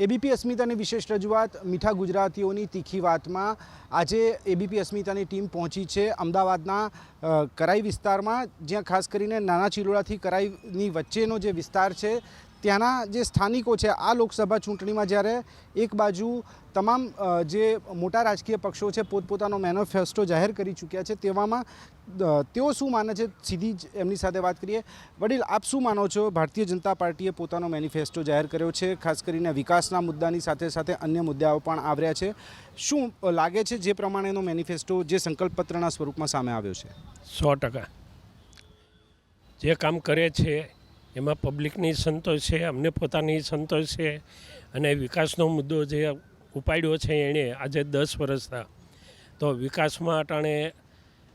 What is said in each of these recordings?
ABP અસ્મિતાની વિશેષ રજૂઆત મીઠા ગુજરાતીઓની તીખી વાતમાં. આજે એબીપી અસ્મિતાની ટીમ પહોંચી છે અમદાવાદના કરાઈ વિસ્તારમાં, જ્યાં ખાસ કરીને નાના ચિલોડાથી કરાઈની વચ્ચેનો જે વિસ્તાર છે ત્યાંના જે સ્થાનિકો છે, આ લોકસભા ચૂંટણીમાં જ્યારે એક બાજુ તમામ જે મોટા રાજકીય પક્ષો છે, પોતપોતાનો મેનિફેસ્ટો જાહેર કરી ચૂક્યા છે, તેવામાં તેઓ શું માને છે, સીધી જ એમની સાથે વાત કરીએ. વડીલ, આપ શું માનો છો? ભારતીય જનતા પાર્ટીએ પોતાનો મેનિફેસ્ટો જાહેર કર્યો છે, ખાસ કરીને વિકાસના મુદ્દાની સાથે સાથે અન્ય મુદ્દાઓ પણ આવ્યા છે. શું લાગે છે જે પ્રમાણેનો મેનિફેસ્ટો, જે સંકલ્પપત્રના સ્વરૂપમાં સામે આવ્યો છે? સો ટકા. જે કામ કરે છે એમાં પબ્લિકની સંતોષ છે, અમને પોતાની સંતોષ છે અને વિકાસનો મુદ્દો જે ઉપાડ્યો છે એણે આજે દસ વર્ષના તો વિકાસમાં અટાણે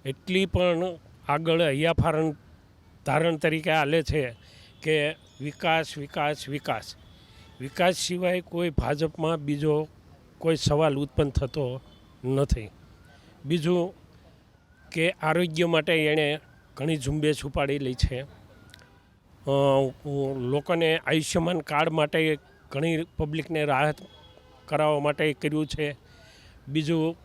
એટલી પણ આગળ હૈયાફારણ ધારણ તરીકે આલે છે કે વિકાસ વિકાસ વિકાસ. વિકાસ સિવાય કોઈ ભાજપમાં બીજો કોઈ સવાલ ઉત્પન્ન થતો નથી. બીજું કે આરોગ્ય માટે એણે ઘણી ઝુંબેશ ઉપાડેલી છે. લોકોને આયુષ્યમાન કાર્ડ માટે ઘણી પબ્લિકને રાહત કરાવવા માટે કર્યું છે. બીજું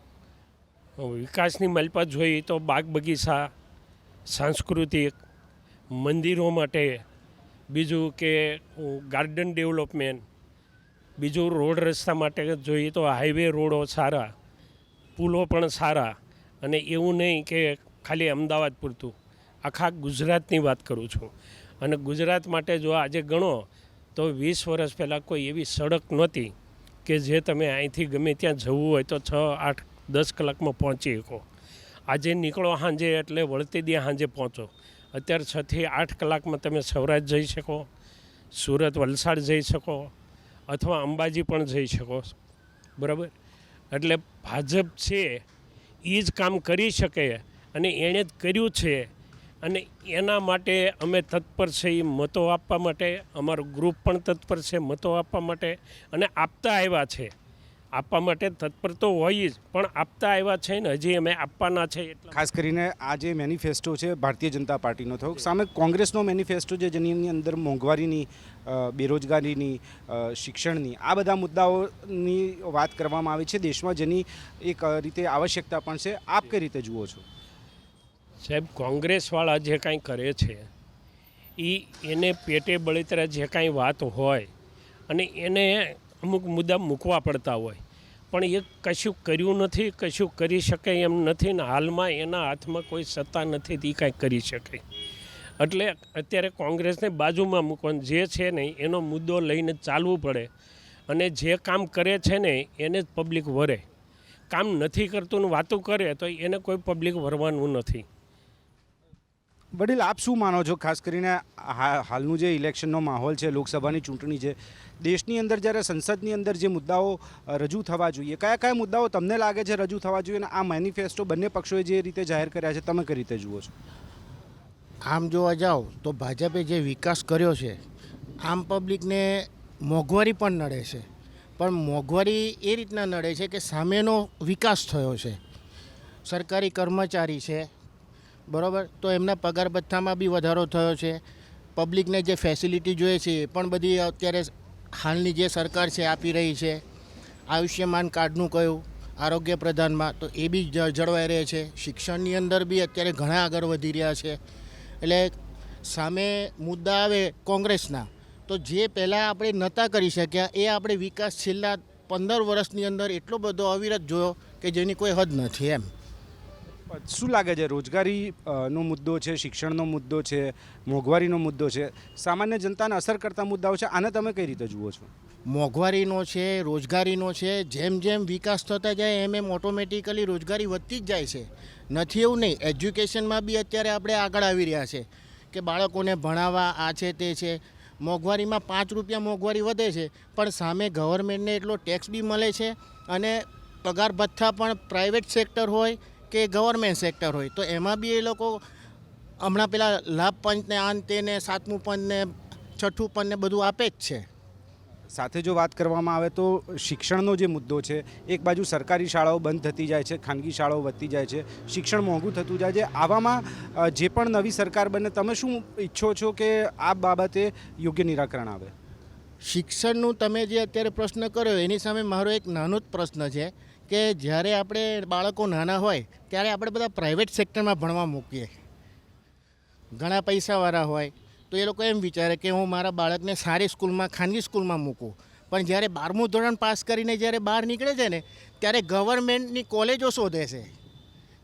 વિકાસની મલપત જોઈએ તો બાગ બગીચા, સાંસ્કૃતિક મંદિરો માટે, બીજું કે ગાર્ડન ડેવલપમેન્ટ, બીજું રોડ રસ્તા માટે જોઈએ તો હાઈવે રોડો સારા, પુલો પણ સારા અને એવું નહીં કે ખાલી અમદાવાદ પૂરતું. આખા ગુજરાતની વાત કરું છું. અને ગુજરાત માટે જો આજે ગણો, તો વીસ વર્ષ પહેલાં કોઈ એવી સડક નહોતી કે જે તમે અહીંથી ગમે ત્યાં જવું હોય તો છ, આઠ, દસ કલાકમાં પહોંચી શકો. આજે નીકળો સાંજે એટલે વળતી દે સાંજે પહોંચો. અત્યારે છથી આઠ કલાકમાં તમે સૌરાષ્ટ્ર જઈ શકો, સુરત, વલસાડ જઈ શકો, અથવા અંબાજી પણ જઈ શકો. બરાબર? એટલે ભાજપ છે એ જ કામ કરી શકે અને એણે જ કર્યું છે. અને એના માટે અમે તત્પર છે એ મતો આપવા માટે, અમારું ગ્રુપ પણ તત્પર છે મતો આપવા માટે અને આપતા આવ્યા છે. આપવા માટે તત્પર તો હોય જ, પણ આપતા આવ્યા છે ને હજી અમે આપવાના છે ખાસ કરીને આ જે મેનિફેસ્ટો છે ભારતીય જનતા પાર્ટીનો થયો. સામે કોંગ્રેસનો મેનિફેસ્ટો છે જેની અંદર મોંઘવારીની બેરોજગારીની શિક્ષણની, આ બધા મુદ્દાઓની વાત કરવામાં આવી છે દેશમાં જેની એક રીતે આવશ્યકતા પણ છે. આપ કઈ રીતે જુઓ છો? સાહેબ, કોંગ્રેસવાળા જે કાંઈ કરે છે એ એને પેટે બળતરા જે કાંઈ વાત હોય અને એને અમુક મુદ્દા મૂકવા પડતા હોય. પણ એ કશું કર્યું નથી, કશું કરી શકે એમ નથી ને હાલમાં એના હાથમાં કોઈ સત્તા નથી તે કાંઈ કરી શકે. એટલે અત્યારે કોંગ્રેસને બાજુમાં મૂકવાનું, જે છે ને એનો મુદ્દો લઈને ચાલવું પડે અને જે કામ કરે છે ને એને જ પબ્લિક વરે. કામ નથી કરતું વાતો કરે તો એને કોઈ પબ્લિક વરવાનું નથી. વડીલ, આપ શું માનો છો? ખાસ કરીને હાલનું જે ઇલેક્શનનો માહોલ છે, લોકસભાની ચૂંટણી છે, દેશની અંદર જ્યારે સંસદની અંદર જે મુદ્દાઓ રજૂ થવા જોઈએ, કયા કયા મુદ્દાઓ તમને લાગે છે રજૂ થવા જોઈએ અને આ મેનિફેસ્ટો બંને પક્ષોએ જે રીતે જાહેર કર્યા છે, તમે કઈ રીતે જુઓ છો? આમ જોવા જાઓ તો ભાજપે જે વિકાસ કર્યો છે, આમ પબ્લિકને મોંઘવારી પણ નડે છે. પણ મોંઘવારી એ રીતના નડે છે કે સામેનો વિકાસ થયો છે. સરકારી કર્મચારી છે બરાબર? તો એમના પગાર ભથ્થામાં બી વધારો થયો છે. પબ્લિકને જે ફેસિલિટી જોઈએ છે, એ પણ બધી અત્યારે હાલની જે સરકાર છે, આપી રહી છે. આયુષ્યમાન કાર્ડનું કયું, આરોગ્ય પ્રધાનમાં, તો એ બી જળવાઈ રહે છે. શિક્ષણની અંદર બી અત્યારે ઘણા આગળ વધી રહ્યા છે. એટલે સામે મુદ્દા આવે કોંગ્રેસના, તો જે પહેલાં આપણે નહોતા કરી શક્યા, એ આપણે વિકાસ છેલ્લા પંદર વર્ષની અંદર એટલો બધો અવિરત જોયો કે જેની કોઈ હદ નથી એમ. શું લાગે છે રોજગારી અ, મુદ્દો છે શિક્ષણનો મુદ્દો છે મોંઘવારીનો મુદ્દો છે સામાન્ય જનતાને અસર કરતા મુદ્દાઓ છે આને તમે કઈ રીતે જુઓ છો? મોંઘવારીનો છે રોજગારીનો છે જેમ જેમ વિકાસ થતા જાય એમ એમ ઓટોમેટિકલી રોજગારી વધતી જ જાય છે. નથી એવું નહીં એજ્યુકેશનમાં બી અત્યારે આપણે આગળ આવી રહ્યા છે કે બાળકોને ભણાવવા આ છે તે છે. મોંઘવારીમાં પાંચ રૂપિયા મોંઘવારી વધે છે પણ સામે ગવર્મેન્ટને એટલો ટેક્સ બી મળે છે અને પગાર ભથ્થા પણ પ્રાઇવેટ સેક્ટર હોય કે ગવર્મેન્ટ સેક્ટર હોય તો એમાં બી એ લોકો હમણાં પેલા લાભ પંચને આન તેને સાતમું પંચને છઠ્ઠું પંચને બધું આપે જ છે. સાથે જો વાત કરવામાં આવે તો શિક્ષણનો જે મુદ્દો છે એક બાજુ સરકારી શાળાઓ બંધ થતી જાય છે ખાનગી શાળાઓ વધતી જાય છે શિક્ષણ મોંઘું થતું જાય છે. આવામાં જે પણ નવી સરકાર બને તમે શું ઈચ્છો છો કે આ બાબતે યોગ્ય નિરાકરણ આવે? શિક્ષણનું તમે જે અત્યારે પ્રશ્ન કર્યો એની સામે મારો એક નાનો જ પ્રશ્ન છે. કે જ્યારે આપણે બાળકો નાના હોય, ત્યારે આપણે બધા પ્રાઇવેટ સેક્ટરમાં ભણવા મૂકીએ. ઘણા પૈસાવાળા હોય, તો એ લોકો એમ વિચારે કે હું મારા બાળકને સારી સ્કૂલમાં, ખાનગી સ્કૂલમાં મૂકું. પણ જ્યારે બારમું ધોરણ પાસ કરીને જ્યારે બહાર નીકળે છે ને, ત્યારે ગવર્મેન્ટની કોલેજો શોધે છે.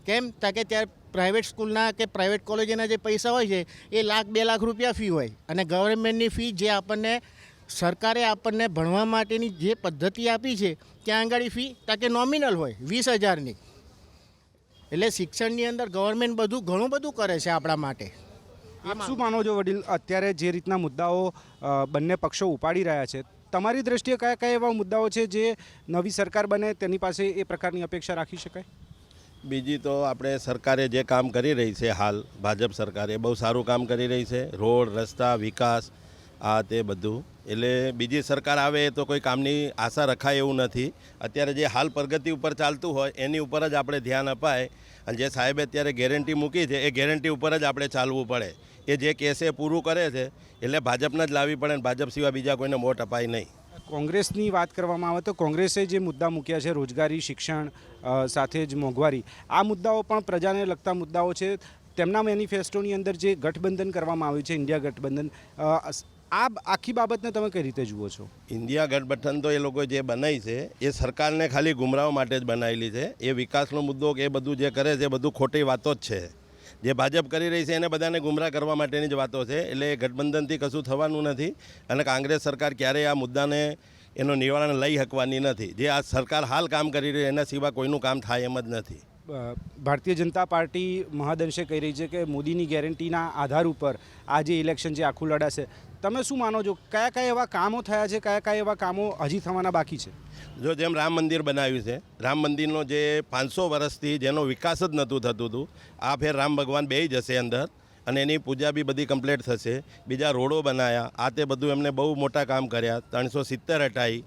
કેમ? તાકે ત્યારે પ્રાઇવેટ સ્કૂલના કે પ્રાઇવેટ કોલેજના જે પૈસા હોય છે, એ લાખ, બે લાખ રૂપિયા ફી હોય. અને ગવર્મેન્ટની ફી જે આપણને સરકારે આપણને ભણવા માટેની જે પદ્ધતિ આપી છે ત્યાં આગળ ફી તાકે નોમિનલ હોય વીસ હજારની. એટલે શિક્ષણની અંદર ગવર્મેન્ટ બધું ઘણું બધું કરે છે આપણા માટે. આપ શું માનો છો વડીલ અત્યારે જે રીતના મુદ્દાઓ બંને પક્ષો ઉપાડી રહ્યા છે તમારી દ્રષ્ટિએ કયા કયા એવા મુદ્દાઓ છે જે નવી સરકાર બને તેની પાસે એ પ્રકારની અપેક્ષા રાખી શકાય? બીજી તો આપણે સરકારે જે કામ કરી રહી છે હાલ ભાજપ સરકારે બહુ સારું કામ કરી રહી છે રોડ રસ્તા વિકાસ આ તે બધું. એટલે બીજી સરકાર આવે તો કોઈ કામની આશા રખાય એવું નથી. અત્યારે જે હાલ પ્રગતિ ઉપર ચાલતું હોય, એની ઉપર જ આપણે ધ્યાન અપાય. અને જે સાહેબે અત્યારે ગેરંટી મૂકી છે, એ ગેરંટી ઉપર જ આપણે ચાલવું પડે. એ જે કેસે પૂરું કરે છે, એટલે ભાજપને જ લાવવી પડે અને ભાજપ સિવાય બીજા કોઈને વોટ અપાય નહીં. કોંગ્રેસની વાત કરવામાં આવે તો કોંગ્રેસે જે મુદ્દા મૂક્યા છે, રોજગારી, શિક્ષણ સાથે જ મોંઘવારી, આ મુદ્દાઓ પણ પ્રજાને લગતા મુદ્દાઓ છે. તેમના મેનિફેસ્ટોની અંદર જે ગઠબંધન કરવામાં આવ્યું છે, ઇન્ડિયા ગઠબંધન આ આખી બાબતને તમે કઈ રીતે જુઓ છો? ઇન્ડિયા ગઠબંધન તો એ લોકો જે બનાવી છે, એ સરકારને ખાલી ગુમરાહ માટે જ બનાવેલી છે. એ વિકાસનો મુદ્દો એ બધું જે કરે છે, એ બધું ખોટી વાતો જ છે. જે ભાજપ કરી રહી છે, એને બધાને ગુમરાહ કરવા માટેની જ વાતો છે. એટલે એ ગઠબંધનથી કશું થવાનું નથી અને કોંગ્રેસ સરકાર ક્યારેય આ મુદ્દાને એનું નિવારણ લઈ શકવાની નથી. જે આ સરકાર હાલ કામ કરી રહી એના સિવાય કોઈનું કામ થાય એમ જ નથી. ભારતીય જનતા પાર્ટી મહદઅંશે કહી રહી છે કે મોદીની ગેરંટીના આધાર ઉપર આ જે ઇલેક્શન જે આખું લડાશે. તમે શું માનો છો? કયા કયા એવા કામો થયા છે, કયા કયા એવા કામો હજી થવાના બાકી છે? જો જેમ રામ મંદિર બનાવ્યું છે, રામ મંદિરનો જે પાંચસો વર્ષથી જેનો વિકાસ જ નહોતું થતું હતું, આ ફેર રામ ભગવાન બે જશે અંદર અને એની પૂજા બી બધી કમ્પ્લીટ થશે. બીજા રોડો બનાવ્યા આ તે બધું એમને બહુ મોટા કામ કર્યા, ત્રણસો સિત્તેર હટાઈ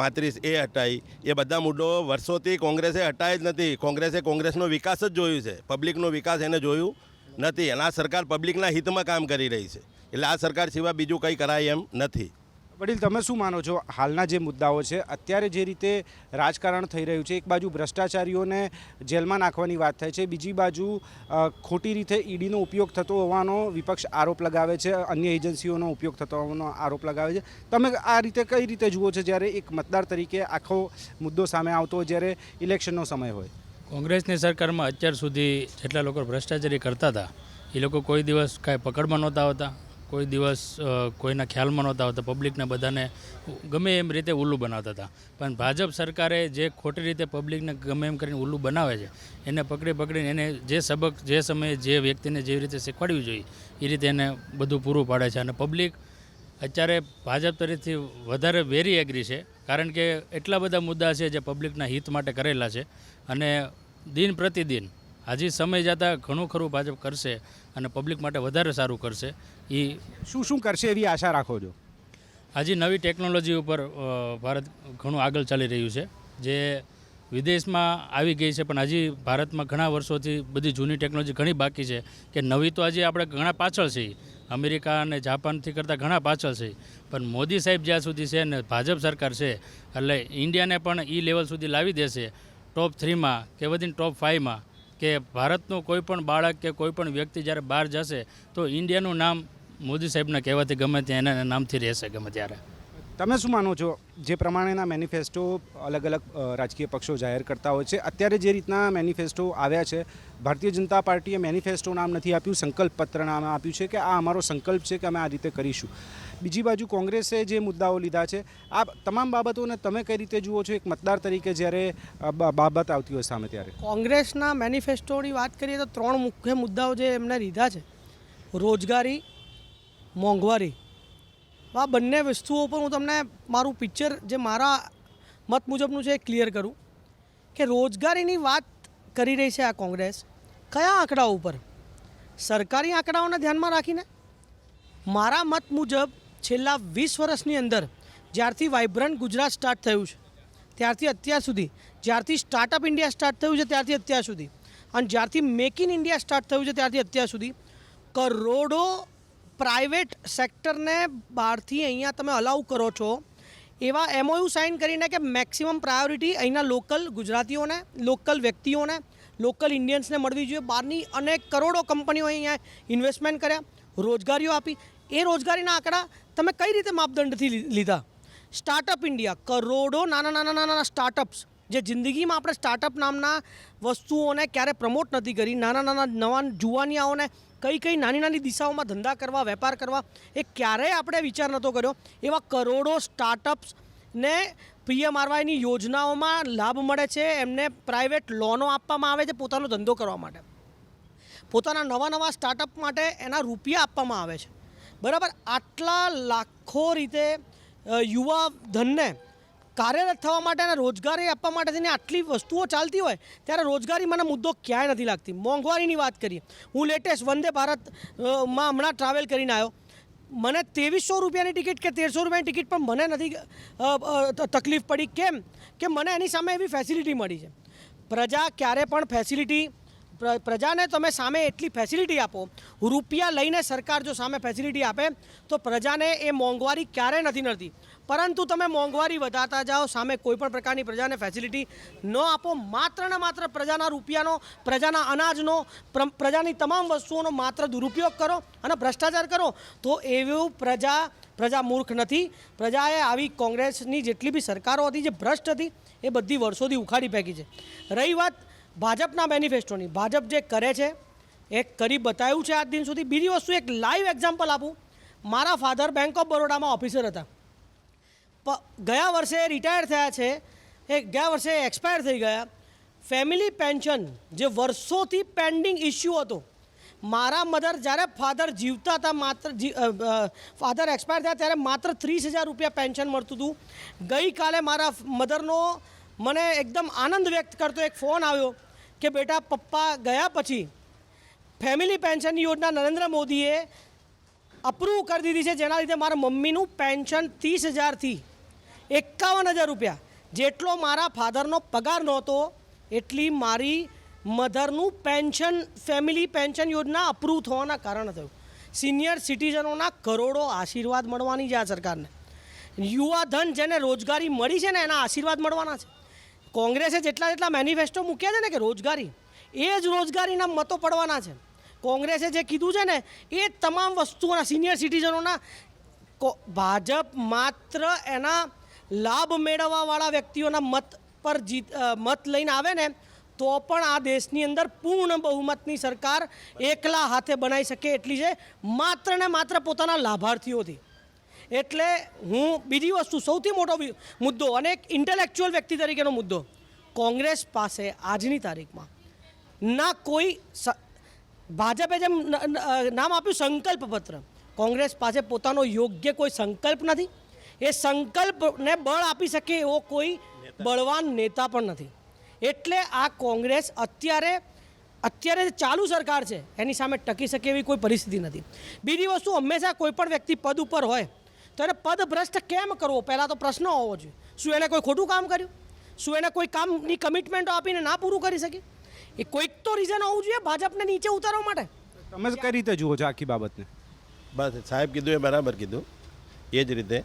પાંત્રીસ એ હટાવી એ બધા મુદ્દો વર્ષોથી કોંગ્રેસે હટાય જ નથી. કોંગ્રેસે કોંગ્રેસનો વિકાસ જ જોયું છે. પબ્લિકનો વિકાસ એને જોયું નથી. અને આ સરકાર પબ્લિકના હિતમાં કામ કરી રહી છે. એટલે આ સરકાર સિવાય બીજું કંઈ કરાય એમ નથી. વડીલ, તમે શું માનો છો? હાલના જે મુદ્દાઓ છે, અત્યારે જે રીતે રાજકારણ થઈ રહ્યું છે, એક બાજુ ભ્રષ્ટાચારીઓને જેલમાં નાખવાની વાત થાય છે, બીજી બાજુ ખોટી રીતે ઈડીનો ઉપયોગ થતો હોવાનો વિપક્ષ આરોપ લગાવે છે, અન્ય એજન્સીઓનો ઉપયોગ થતો હોવાનો આરોપ લગાવે છે. તમે આ રીતે કઈ રીતે જુઓ છો, જ્યારે એક મતદાર તરીકે આખો મુદ્દો સામે આવતો હોય, જ્યારે ઇલેક્શનનો સમય હોય? કોંગ્રેસની સરકારમાં અત્યાર સુધી જેટલા લોકો ભ્રષ્ટાચારી કરતા હતા, એ લોકો કોઈ દિવસ કાંઈ પકડમાં નહોતા આવતા. કોઈ દિવસ કોઈના ખ્યાલમાં નહોતા આવતા, પબ્લિકને બધાને ગમે એમ રીતે ઉલ્લું બનાવતા હતા. પણ ભાજપ સરકારે જે ખોટી રીતે પબ્લિકને ગમે એમ કરીને ઉલ્લુ બનાવે છે, એને પકડી પકડીને એને જે સબક, જે સમયે જે વ્યક્તિને જેવી રીતે શીખવાડવી જોઈએ, એ રીતે એને બધું પૂરું પાડે છે. અને પબ્લિક અત્યારે ભાજપ તરફથી વધારે વેરી એગ્રી છે, કારણ કે એટલા બધા મુદ્દા છે જે પબ્લિકના હિત માટે કરેલા છે. અને દિન પ્રતિદિન, હજી સમય જતાં ઘણું ખરું ભાજપ કરશે અને પબ્લિક માટે વધારે સારું કરશે. એ શું શું કરશે એવી આશા રાખો છો? હજી નવી ટેકનોલોજી ઉપર ભારત ઘણું આગળ ચાલી રહ્યું છે. જે વિદેશમાં આવી ગઈ છે પણ હજી ભારતમાં ઘણા વર્ષોથી બધી જૂની ટેકનોલોજી ઘણી બાકી છે. કે નવી તો હજી આપણે ઘણા પાછળ છીએ અમેરિકા અને જાપાનથી કરતાં ઘણા પાછળ છે. પણ મોદી સાહેબ જ્યાં સુધી છે ને ભાજપ સરકાર છે એટલે ઇન્ડિયાને પણ એ લેવલ સુધી લાવી દેશે. ટોપ થ્રીમાં કે વધીને ટોપ ફાઇવમાં કે ભારતનું કોઈ પણ બાળક કે કોઈ પણ વ્યક્તિ જ્યારે બહાર જશે તો ઇન્ડિયાનું નામ મોદી સાહેબના કહેવાથી ગમે ત્યાં એના નામથી રહેશે ગમે ત્યારે. તમે શું માનો છો? જે પ્રમાણેના મેનિફેસ્ટો અલગ અલગ રાજકીય પક્ષો જાહેર કરતા હોય છે અત્યારે જે રીતના મેનિફેસ્ટો આવ્યા છે ભારતીય જનતા પાર્ટીએ મેનિફેસ્ટો નામ નથી આપ્યું સંકલ્પ પત્ર નામ આપ્યું છે કે આ અમારો સંકલ્પ છે કે અમે આ રીતે કરીશું. બીજી બાજુ કોંગ્રેસે જે મુદ્દાઓ લીધા છે આ તમામ બાબતોને તમે કઈ રીતે જુઓ છો? એક મતદાર તરીકે જ્યારે બાબત આવતી હોય સામે ત્યારે. કોંગ્રેસના મેનિફેસ્ટોની વાત કરીએ તો ત્રણ મુખ્ય મુદ્દાઓ જે એમણે લીધા છે. રોજગારી મોંઘવારી. આ બંને વસ્તુઓ પર હું તમને મારું પિક્ચર જે મારા મત મુજબનું છે એ ક્લિયર કરું કે રોજગારીની વાત કરી રહી છે આ કોંગ્રેસ. કયા આંકડાઓ ઉપર? સરકારી આંકડાઓને ધ્યાનમાં રાખીને? મારા મત મુજબ છેલ્લા વીસ વર્ષની અંદર જ્યારથી વાઇબ્રન્ટ ગુજરાત સ્ટાર્ટ થયું છે, ત્યારથી અત્યાર સુધી, જ્યારથી સ્ટાર્ટઅપ ઇન્ડિયા સ્ટાર્ટ થયું છે, ત્યારથી અત્યાર સુધી. અને જ્યારથી મેક ઇન ઇન્ડિયા સ્ટાર્ટ થયું છે, ત્યારથી અત્યાર સુધી, કરોડો પ્રાઇવેટ સેક્ટરને બહારથી અહીંયા તમે અલાઉ કરો છો, એવા એમઓયુ સાઇન કરીને કે મેક્સિમમ પ્રાયોરિટી અહીંના લોકલ ગુજરાતીઓને લોકલ વ્યક્તિઓને લોકલ ઇન્ડિયન્સને મળવી જોઈએ. બહારની અનેક કરોડો કંપનીઓ અહીંયા ઇન્વેસ્ટમેન્ટ કર્યા, રોજગારીઓ આપી. એ રોજગારીના આંકડા તમે કઈ રીતે માપદંડથી લીધા? સ્ટાર્ટઅપ ઇન્ડિયા કરોડો નાના નાના નાના સ્ટાર્ટઅપ્સ જે જિંદગીમાં આપણે સ્ટાર્ટઅપ નામના વસ્તુઓને ક્યારે પ્રમોટ નથી કરી, નાના નાના નવા જુવાનિયાઓને કઈ કઈ નાની નાની દિશાઓમાં ધંધા કરવા, વેપાર કરવા, એ ક્યારેય આપણે વિચાર નહોતો કર્યો. એવા કરોડો સ્ટાર્ટઅપ્સ ને પીએમઆરવાયની યોજનાઓમાં લાભ મળે છે, એમને પ્રાઇવેટ લોનો આપવામાં આવે છે પોતાનો ધંધો કરવા માટે. પોતાના નવા નવા સ્ટાર્ટઅપ માટે એના રૂપિયા આપવામાં આવે છે. બરાબર? આટલા લાખો રીતે યુવા ધનને કાર્યરત થવા માટે અને રોજગારી આપવા માટે થઈને આટલી વસ્તુઓ ચાલતી હોય, ત્યારે રોજગારી મને મુદ્દો ક્યાંય નથી લાગતી. મોંઘવારીની વાત કરીએ. હું લેટેસ્ટ વંદે ભારતમાં હમણાં ટ્રાવેલ કરીને આવ્યો. મને ત્રેવીસો રૂપિયાની ટિકિટ કે તેરસો રૂપિયાની ટિકિટ પણ મને નથી તકલીફ પડી. કેમ? કે મને એની સામે એવી ફેસિલિટી મળી છે. પ્રજા ક્યારે પણ ફેસિલિટી પ્રજાને તમે સામે એટલી ફેસિલિટી આપો, રૂપિયા લઈને સરકાર જો સામે ફેસિલિટી આપે, તો પ્રજાને એ મોંઘવારી ક્યારેય નથી નડતી પરંતુ તમે મોંઘવારી વધારતા જાઓ, સામે કોઈ પણ પ્રકારની પ્રજાને ફેસિલિટી ન આપો, માત્ર ને માત્ર પ્રજાના રૂપિયાનો, પ્રજાના અનાજનો, પ્ર- પ્રજાની તમામ વસ્તુઓનો માત્ર દુરુપયોગ કરો અને ભ્રષ્ટાચાર કરો. તો એવું પ્રજા પ્રજા મૂર્ખ નથી. પ્રજાએ આવી કોંગ્રેસની જેટલી બી સરકારો હતી, જે ભ્રષ્ટ હતી, એ બધી વર્ષોથી ઉખાડી ફેંકી છે. રહી વાત ભાજપના મેનિફેસ્ટોની ભાજપ જે કરે છે એ કરી બતાવ્યું છે આજ દિન સુધી. બીજી વસ્તુ, એક લાઈવ એક્ઝામ્પલ આપું. મારા ફાધર બેંક ઓફ બરોડામાં ઓફિસર હતા. ગયા વર્ષે રિટાયર થયા છે. એ ગયા વર્ષે એક્સપાયર થઈ ગયા. ફેમિલી પેન્શન જે વર્ષોથી પેન્ડિંગ ઇસ્યુ હતો. મારા મધર જ્યારે ફાધર જીવતા હતા માત્ર ફાધર એક્સપાયર થયા ત્યારે માત્ર ત્રીસ હજાર રૂપિયા પેન્શન મળતું હતું. ગઈકાલે મારા મધરનો મને એકદમ આનંદ વ્યક્ત કરતો એક ફોન આવ્યો કે બેટા પપ્પા ગયા પછી ફેમિલી પેન્શનની યોજના નરેન્દ્ર મોદીએ અપ્રૂવ કરી દીધી છે. જેના લીધે મારા મમ્મીનું પેન્શન ત્રીસ હજારથી એકાવન હજાર રૂપિયા. જેટલો મારા ફાધરનો પગાર નહોતો, એટલી મારી મધરનું પેન્શન, ફેમિલી પેન્શન યોજના અપ્રૂવ થવાના કારણે થયું. સિનિયર સિટીઝનોના કરોડો આશીર્વાદ મળવાની છે આ સરકારને. યુવા ધન જેને રોજગારી મળી છે ને, એના આશીર્વાદ મળવાના છે. કોંગ્રેસે જેટલા જેટલા મેનિફેસ્ટો મૂક્યા છે ને કે રોજગારી, એ જ રોજગારીના મતો પડવાના છે. કોંગ્રેસે જે કીધું છે ને, એ તમામ વસ્તુઓના સિનિયર સિટીઝનોના ભાજપ માત્ર એના લાભ મેળવવાવાળા વ્યક્તિઓના મત પર જીત મત લઈને આવે ને, તો પણ આ દેશની અંદર પૂર્ણ બહુમતની સરકાર એકલા હાથે બનાવી શકે એટલી છે, માત્ર ને માત્ર પોતાના લાભાર્થીઓથી. એટલે હું બીજી વસ્તુ, સૌથી મોટો મુદ્દો અને એક ઇન્ટેલેક્ચ્યુઅલ વ્યક્તિ તરીકેનો મુદ્દો, કોંગ્રેસ પાસે આજની તારીખમાં ના કોઈ ભાજપે જેમ નામ આપ્યું સંકલ્પ પત્ર કોંગ્રેસ પાસે પોતાનો યોગ્ય કોઈ સંકલ્પ નથી. એ સંકલ્પને બળ આપી શકે એવો કોઈ બળવાન નેતા પણ નથી. એટલે આ કોંગ્રેસ અત્યારે અત્યારે જે ચાલુ સરકાર છે એની સામે ટકી શકે એવી કોઈ પરિસ્થિતિ નથી. બીજી વસ્તુ હંમેશા કોઈ પણ વ્યક્તિ પદ ઉપર હોય તો એને પદ ભ્રષ્ટ કેમ કરવો? પહેલાં તો પ્રશ્ન હોવો જોઈએ. શું એને કોઈ ખોટું કામ કર્યું? શું એને કોઈ કામની કમિટમેન્ટો આપીને ના પૂરું કરી શકે? એ કોઈક તો રીઝન હોવું જોઈએ ભાજપને નીચે ઉતારવા માટે. તમે કઈ રીતે જુઓ છો આખી બાબતને? બસ સાહેબ કીધું એ બરાબર કીધું. એ જ રીતે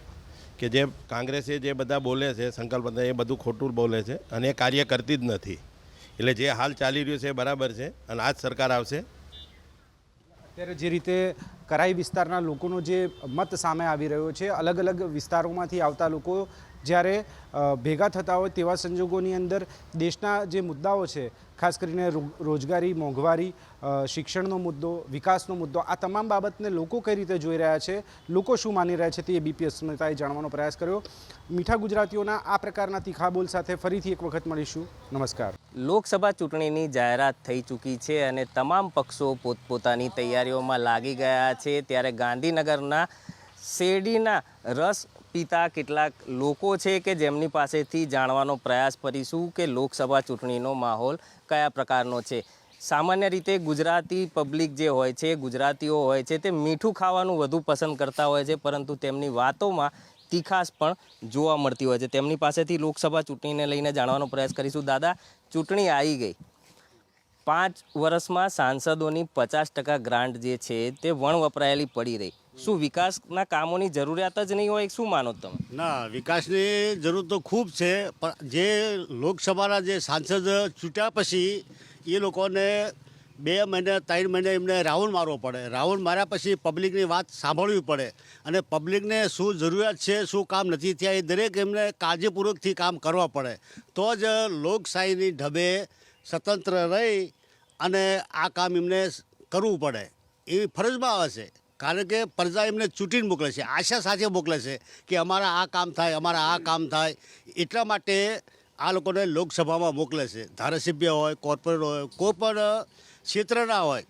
કે જે કોંગ્રેસે જે બધા બોલે છે, સંકલ્પ એ બધું ખોટું બોલે છે અને એ કાર્ય કરતી જ નથી. એટલે જે હાલ ચાલી રહ્યું છે એ બરાબર છે અને આ જ સરકાર આવશે. અત્યારે જે રીતે કરાઈ વિસ્તારના લોકોનો જે મત સામે આવી રહ્યો છે અલગ અલગ વિસ્તારોમાંથી આવતા લોકો જ્યારે ભેગા થતા હોય તેવા સંજોગોની અંદર દેશના જે મુદ્દાઓ છે, ખાસ કરીને રોજગારી, મોંઘવારી શિક્ષણનો મુદ્દો, વિકાસનો મુદ્દો, આ તમામ બાબતને લોકો કઈ રીતે જોઈ રહ્યા છે, લોકો શું માની રહ્યા છે તે બીપી અસ્મિતાએ જાણવાનો પ્રયાસ કર્યો. મીઠા ગુજરાતીઓના આ પ્રકારના તીખાબોલ સાથે ફરીથી એક વખત મળીશું. નમસ્કાર. લોકસભા ચૂંટણીની જાહેરાત થઈ ચૂકી છે અને તમામ પક્ષો પોતપોતાની તૈયારીઓમાં લાગી ગયા છે. ત્યારે ગાંધીનગરના શેરડીના રસ પીતા કેટલાક લોકો છે કે જેમની પાસેથી જાણવાનો પ્રયાસ કરીશું કે લોકસભા ચૂંટણીનો માહોલ કયા પ્રકારનો છે. સામાન્ય રીતે ગુજરાતી પબ્લિક જે હોય છે, ગુજરાતીઓ હોય છે, તે મીઠું ખાવાનું વધુ પસંદ કરતા હોય છે, પરંતુ તેમની વાતોમાં તીખાશ પણ જોવા મળતી હોય છે. તેમની પાસેથી લોકસભા ચૂંટણીને લઈને જાણવાનો પ્રયાસ કરીશું. દાદા, ચૂંટણી આવી ગઈ. પાંચ વર્ષમાં સાંસદોની પચાસ ટકા ગ્રાન્ટ જે છે તે વણ વપરાયેલી પડી રહી. શું વિકાસના કામોની જરૂરિયાત જ નહીં હોય, શું માનો તમે? ના, વિકાસની જરૂર તો ખૂબ છે, પણ જે લોકસભાના જે સાંસદ ચૂંટ્યા પછી એ લોકોને બે મહિને, ત્રણ મહિને એમને રાઉન્ડ મારવો પડે. રાઉન્ડ માર્યા પછી પબ્લિકની વાત સાંભળવી પડે. અને પબ્લિકને શું જરૂરિયાત છે, શું કામ નથી થયા એ દરેક એમને કાળજીપૂર્વકથી કામ કરવા પડે. તો જ લોકશાહીની ઢબે સ્વતંત્ર રહી અને આ કામ એમને કરવું પડે. એવી ફરજમાં આવે છે. કારણ કે પ્રજા એમને ચૂંટીને મોકલે છે, આશા સાથે મોકલે છે કે અમારા આ કામ થાય, અમારા આ કામ થાય. એટલા માટે આ લોકોને લોકસભામાં મોકલે છે. ધારાસભ્ય હોય, કોર્પોરેટ હોય, કોઈ પણ ક્ષેત્રના હોય,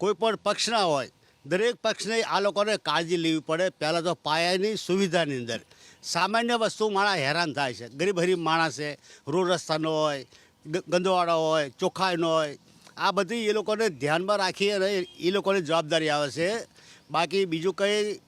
કોઈ પણ પક્ષના હોય, દરેક પક્ષને આ લોકોને કાળજી લેવી પડે. પહેલાં તો પાયાની સુવિધાની અંદર. સામાન્ય વસ્તુ માણસ હેરાન થાય છે. ગરીબ ગરીબ માણસે રોડ રસ્તાનો હોય ગંદવાડો હોય ચોખ્ખાઈનો હોય. આ બધી એ લોકોને ધ્યાનમાં રાખી અને એ લોકોની જવાબદારી આવે છે બાકી બીજું કંઈ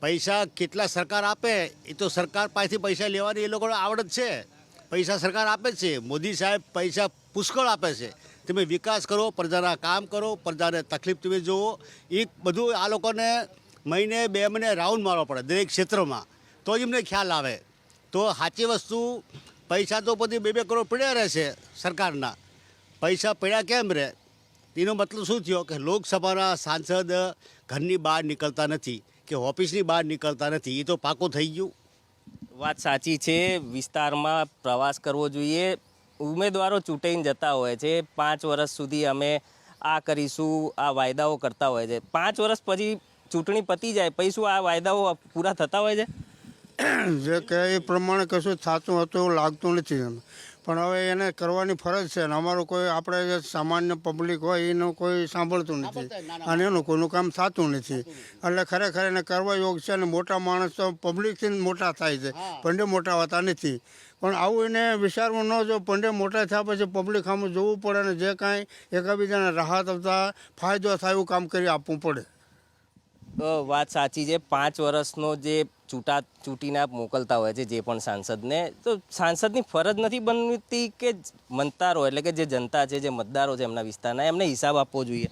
પૈસા કેટલા સરકાર આપે, એ તો સરકાર પાસેથી પૈસા લેવાની એ લોકોને આવડત છે. પૈસા સરકાર આપે છે. મોદી સાહેબ પૈસા પુષ્કળ આપે છે. તમે વિકાસ કરો, પ્રજાના કામ કરો, પ્રજાને તકલીફ તમે જુઓ એ બધું આ લોકોને મહિને, બે મહિને રાઉન્ડ મારવો પડે દરેક ક્ષેત્રમાં. તો જ એમને ખ્યાલ આવે. તો સાચી વસ્તુ, પૈસા તો બધી બે બે કરોડ પડ્યા રહેશે સરકારના. પૈસા પડ્યા કેમ રહે? એનો મતલબ શું થયો કે લોકસભાના સાંસદ ઘરની બહાર નીકળતા નથી કે ઓફિસની બહાર નીકળતા નથી એ તો પાકું થઈ ગયું? વાત સાચી છે વિસ્તારમાં પ્રવાસ કરવો જોઈએ. ઉમેદવારો ચૂંટાઈને જતા હોય છે. પાંચ વર્ષ સુધી અમે આ કરીશું આ વાયદાઓ કરતા હોય છે. પાંચ વર્ષ પછી ચૂંટણી પતી જાય પછી શું આ વાયદાઓ પૂરા થતા હોય છે? જે કહે એ પ્રમાણે કશું થતું હતું એવું લાગતું નથી પણ હવે એને કરવાની ફરજ છે ને અમારું કોઈ આપણે જે સામાન્ય પબ્લિક હોય એનું કોઈ સાંભળતું નથી. અને એનું કોઈનું કામ થતું નથી. એટલે ખરેખર એને કરવા યોગ છે અને મોટા માણસ તો પબ્લિકથી મોટા થાય છે. પંડે મોટા હોતા નથી. પણ આવું એને વિચારવું ન જો પંડે મોટા થયા પછી પબ્લિક સામે જોવું પડે અને જે કાંઈ એકબીજાને રાહત આપતા ફાયદો થાય એવું કામ કરી આપવું પડે. વાત સાચી છે. પાંચ વર્ષનો જે ચૂંટા, ચૂંટીને મોકલતા હોય છે જે પણ સાંસદને, તો સાંસદની ફરજ નથી બનતી કે મતદારો એટલે કે જે જનતા છે, જે મતદારો છે એમના વિસ્તારના, એમને હિસાબ આપવો જોઈએ?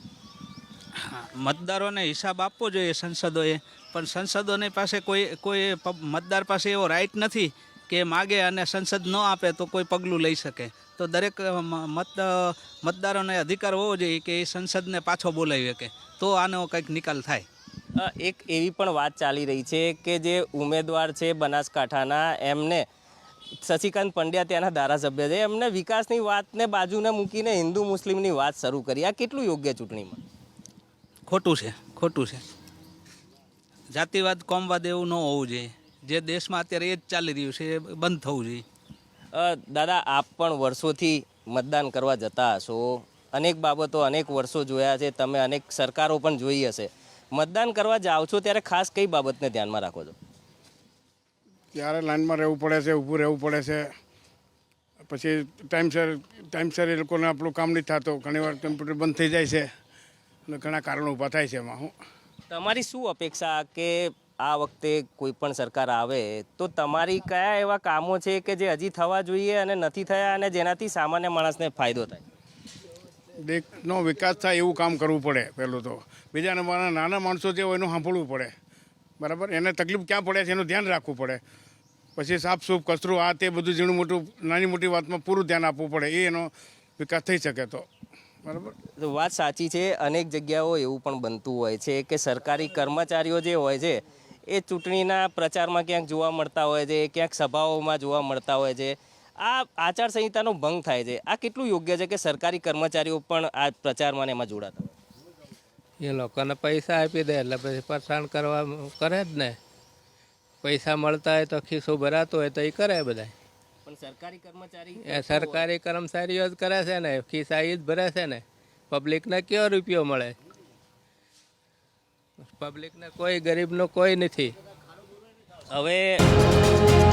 મતદારોને હિસાબ આપવો જોઈએ સંસદોએ. પણ સંસદોની પાસે કોઈ કોઈ મતદાર પાસે એવો રાઈટ નથી કે માગે અને સંસદ ન આપે તો કોઈ પગલું લઈ શકે. તો દરેક મત મતદારોને અધિકાર હોવો જોઈએ કે એ સંસદને પાછો બોલાવી શકે. તો આનો કંઈક નિકાલ થાય. એક એવી પણ વાત ચાલી રહી છે કે જે ઉમેદવાર છે બનાસકાંઠાના એમને શશિકાંત પંડ્યા ત્યાંના ધારાસભ્ય છે. એમને વિકાસની વાતને બાજુને મૂકીને હિન્દુ મુસ્લિમની વાત શરૂ કરી. આ કેટલું યોગ્ય ચૂંટણીમાં? ખોટું છે ખોટું છે. જાતિવાદ કોમવાદ એવું ન હોવું જોઈએ. જે દેશમાં અત્યારે એ જ ચાલી રહ્યું છે એ બંધ થવું જોઈએ. દાદા આપ પણ વર્ષોથી મતદાન કરવા જતા હશો. અનેક બાબતો અનેક વર્ષો જોયા છે. તમે અનેક સરકારો પણ જોઈ હશે. મતદાન કરવા જાઓ છો ત્યારે ખાસ કઈ બાબતને ધ્યાનમાં રાખો છો? ત્યારે લાઈનમાં રહેવું પડે છે ઊભું રહેવું પડે છે. પછી ટાઈમસર ટાઈમસર એ લોકોને આપણું કામ નહીં થતું. ઘણીવાર કમ્પ્યુટર બંધ થઈ જાય છે. અને ઘણા કારણો ઊભા થાય છે એમાં હું. તમારી શું અપેક્ષા કે આ વખતે કોઈ પણ સરકાર આવે તો તમારી કયા એવા કામો છે કે જે હજી થવા જોઈએ અને નથી થયા અને જેનાથી સામાન્ય માણસને ફાયદો થાય? દેશનો વિકાસ થાય એવું કામ કરવું પડે પહેલું તો. બીજા નંબરના નાના માણસો જે હોય એનું સાંભળવું પડે. બરાબર? એને તકલીફ ક્યાં પડે છે એનું ધ્યાન રાખવું પડે. પછી સાફ સૂફ કચરું, આ તે બધું ઝીણું મોટું, નાની મોટી વાતમાં પૂરું ધ્યાન આપવું પડે. એ એનો વિકાસ થઈ શકે તો. બરાબર? તો વાત સાચી છે. અનેક જગ્યાઓ એવું પણ બનતું હોય છે કે સરકારી કર્મચારીઓ જે હોય છે, એ ચૂંટણીના પ્રચારમાં ક્યાંક જોવા મળતા હોય છે, ક્યાંક સભાઓમાં જોવા મળતા હોય છે. આ આચારસંહિતાનો ભંગ થાય છે. આ કેટલું યોગ્ય છે કે સરકારી કર્મચારીઓ પણ આ પ્રચારમાં એમાં જોડાતા એ લોકોને પૈસા આપી દે એટલે પછી પરેશાન કરવા કરે જ ને. પૈસા મળતા હોય તો ખિસ્સું ભરાતું હોય તો એ કરે બધા પણ સરકારી કર્મચારી એ સરકારી કર્મચારીઓ જ કરે છે ને. ખિસ્સા એ જ ભરે છે ને. પબ્લિકને કયો રૂપિયો મળે? પબ્લિકને કોઈ ગરીબનો કોઈ નથી. હવે